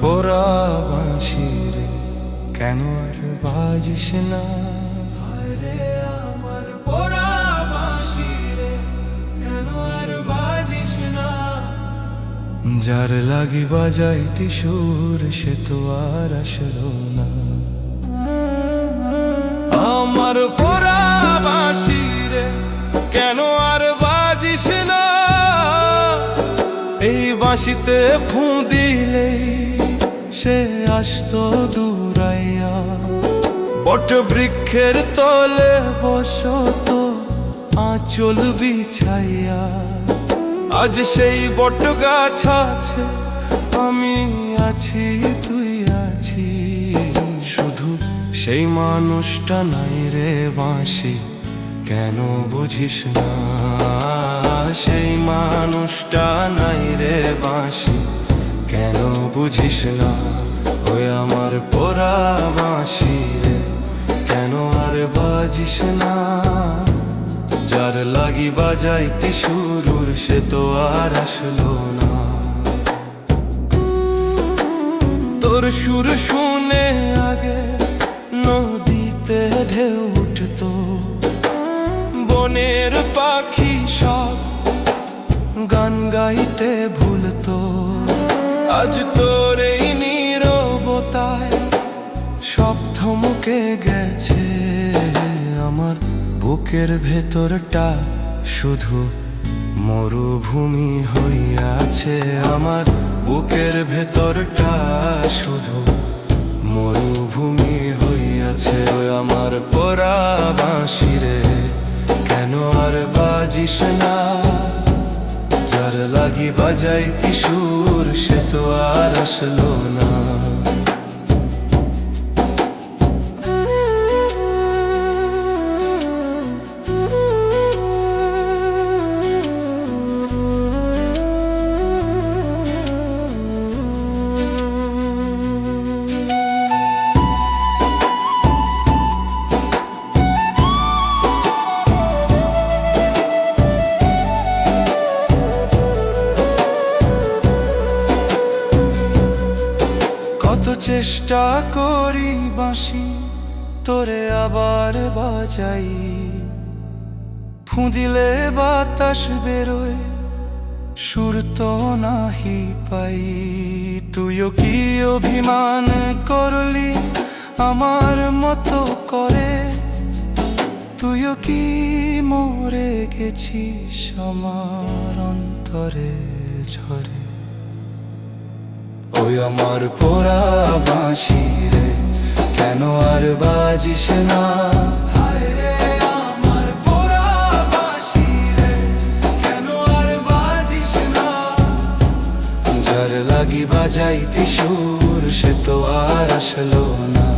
পোরা বাঁশি রে কেন আর বাজিস না? আমার পোড়া বাঁশি কেন আর বাজিস না? যার লাগি বাজাইতি সুর সে তো আর আসলো না। আমার পোরা বাঁশি রে কেন আর বাজিস না? এই বাঁশিতে ফু দিলেই সে আসত দূরাইয়া। বট বৃক্ষের তলে বসত আঁচল বিছাইয়া। আজ সেই বট গাছ আছে, আমি আছি, তুই আছি শুধু সেই মানুষটা নাই রে বাঁশি, কেন বুঝিস না? সেই মানুষটা নাই রে বাঁশি। কেন বুঝিস না? ওই আমার পোড়া রে। কেন আর বাজিস না? যার লাগি বাজাইতে শুরুর, সে তো আর আসলো না। তোর সুর শুনে আগে নদীতে ঢেউ উঠতো। বনের পাখি সব গান গাইতে ভুলতো। আজ তোর এই নীরবতায় সব থমকে গেছে আমার বুকের ভেতরটা শুধু মরুভূমি হইয়াছে আমার বুকের ভেতরটা শুধু মরুভূমি হইয়াছে আমার পরা বাঁশি রে, কেন আর বাজিস না লাগি বাজাইতি সুর সে তো আর আসলো না। চেষ্টা করি বাঁশি, তোরে আবার বাজাই। ফুঁদিলে বাতাস বেরোয়, সুর তো নাহি পাই। তুইও কি অভিমান করলি আমার মতো করে? তুইও কি মরে গেছিস আমার অন্তরে ঝরে? ওই আমার পোড়া বাঁশি রে, কেন আর বাজিস না? লাগি বাজাইতি সুর, সে তো আর আসলো না।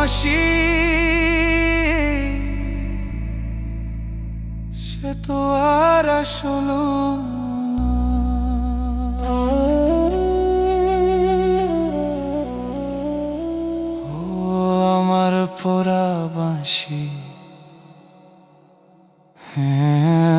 বাঁশি সে তো আর আসলো আমার পোড়া বাঁশি হ্যাঁ।